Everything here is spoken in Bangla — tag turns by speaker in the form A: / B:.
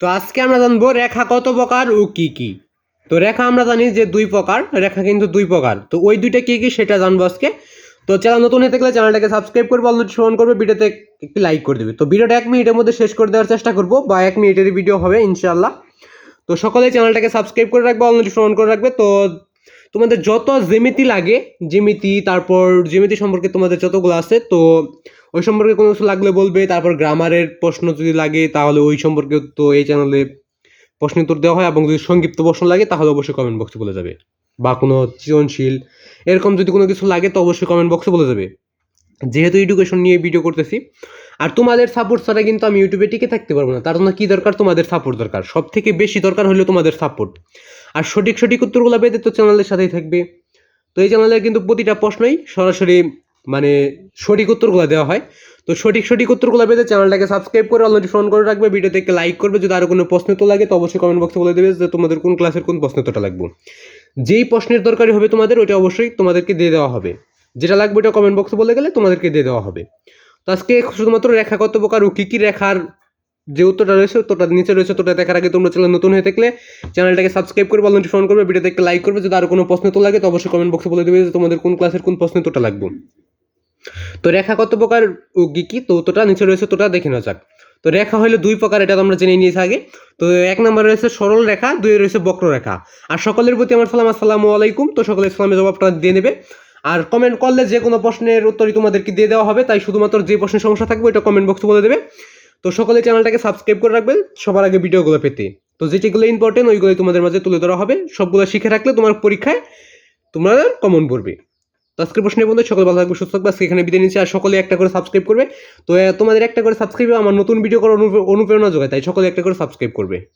A: তো আজকে আমরা জানব রেখা কত প্রকার ও কি কি। তো রেখা আমরা জানি যে দুই প্রকার, রেখা কিন্তু দুই প্রকার। তো ওই দুইটা কি কি সেটা জানব আজকে। তো চ্যানেল নতুন হয়ে থাকলে চ্যানেলটাকে সাবস্ক্রাইব করবে অলরেডি শ্রমণ করবে ভিডিওতে একটি লাইক করে দেবে। তো ভিডিওটা এক মিনিটের মধ্যে শেষ করে দেওয়ার চেষ্টা করব বা এক মিনিটের ভিডিও হবে ইনশাল্লাহ তো সকলে চ্যানেলটাকে সাবস্ক্রাইব করে রাখবে অল শ্রমণ করে রাখবে। তো তোমাদের যত জ্যামিতি লাগে, জ্যামিতি, তারপর জ্যামিতি সম্পর্কে তোমাদের যতগুলো আছে, তো ওই সম্পর্কে কোনো কিছু লাগলে বলবে, তারপর গ্রামারের প্রশ্ন যদি লাগে, তাহলে ওই সম্পর্কে তো এই চ্যানেলে প্রশ্ন উত্তর দেওয়া হয়, এবং যদি সংক্ষিপ্ত প্রশ্ন লাগে, তাহলে অবশ্যই কমেন্ট বক্সে বলে যাবে, বা কোনো সৃজনশীল, এরকম যদি কোনো কিছু লাগে, তো অবশ্যই কমেন্ট বক্সে বলে যাবে। যেহেতু এডুকেশন নিয়ে ভিডিও করতেছি আর তোমাদের সাপোর্ট ছাড়া কিন্তু আমি ইউটিউবে টিকে থাকতে পারব না। তার জন্য কী দরকার? তোমাদের সাপোর্ট দরকার। সব থেকে বেশি দরকার হলো তোমাদের সাপোর্ট আর সঠিক সঠিক উত্তরগুলো পেতে তো চ্যানেলের সাথেই থাকবে। তো এই চ্যানেলে কিন্তু প্রতিটা প্রশ্নই সরাসরি মানে সঠিক উত্তরগুলো দেওয়া হয়। তো সঠিক সঠিক উত্তরগুলো পেতে চ্যানেলটাকে সাবস্ক্রাইব করে অলরেডি ফোন করে রাখবে। ভিডিওতে একটি লাইক করবে। যদি আরও কোনো প্রশ্ন তো লাগে, তো অবশ্যই কমেন্ট বক্সে বলে দেবে যে তোমাদের কোন ক্লাসের কোন প্রশ্ন তোটা লাগবে। যেই প্রশ্নের দরকারি হবে তোমাদের, ওইটা অবশ্যই তোমাদেরকে দিয়ে দেওয়া হবে। যেটা লাগবে ওটা কমেন্ট বক্সে বলে গেলে তোমাদেরকে দিয়ে দেওয়া হবে। তো আজকে শুধুমাত্র রেখা কত প্রকার ও কী কী রেখার যে উত্তরটা রয়েছে, উত্তরটা নিচে রয়েছে তোটা দেখার আগে তোমরা চ্যানেল নতুন হয়ে থাকলে চ্যানেলটাকে সাবস্ক্রাইব করবে অলরেডি ফোন করবে ভিডিওতে একটা লাইক করবে, যদি আরও কোনো প্রশ্ন তো লাগে তো অবশ্যই কমেন্ট বক্সে বলে দেবে যে তোমাদের কোন ক্লাসের কোন প্রশ্ন তোটা লাগবে। তো রেখা কত প্রকার ও কী কী? তো তোটা নিচে রয়েছে তোটা দেখে নেওয়া যাক। তো রেখা হলো দুই প্রকার, এটা তোমরা জেনে নিয়েছি আগে। তো এক নম্বর রয়েছে সরল রেখা, দুই রয়েছে বক্ররেখা। আর সকলের প্রতি আমার সালাম, আসসালামু আলাইকুম। তো সকলে ইসলামের জবাবটা দিয়ে নেবে। আর কমেন্ট করলে যে কোনো প্রশ্নের উত্তরই তোমাদেরকে দিয়ে দেওয়া হবে, তাই শুধুমাত্র যে প্রশ্নের সমস্যা থাকবে এটা কমেন্ট বক্সে বলে দেবে। তো সকলে চ্যানেলটাকে সাবস্ক্রাইব করে রাখবেন সবার আগে ভিডিওগুলো পেতে। তো যেটিগুলো ইম্পর্টেন্ট ওইগুলোই তোমাদের মাঝে তুলে ধরা হবে, সবগুলো শিখে রাখলে তোমার পরীক্ষায় তোমাদের কমন পড়বে। তো আজকের প্রশ্নের বন্ধু সকল ভালো থাকবে, সুস্থ থাকবে, আজকে এখানে বিদায় নিচ্ছি, আর সকলে একটা করে সাবস্ক্রাইব করবে। তো তোমাদের একটা করে সাবস্ক্রাইব আমার নতুন ভিডিও করার অনুপ্রে- অনুপ্রেরণা যোগায়, তাই সকলে একটা করে সাবস্ক্রাইব করবে।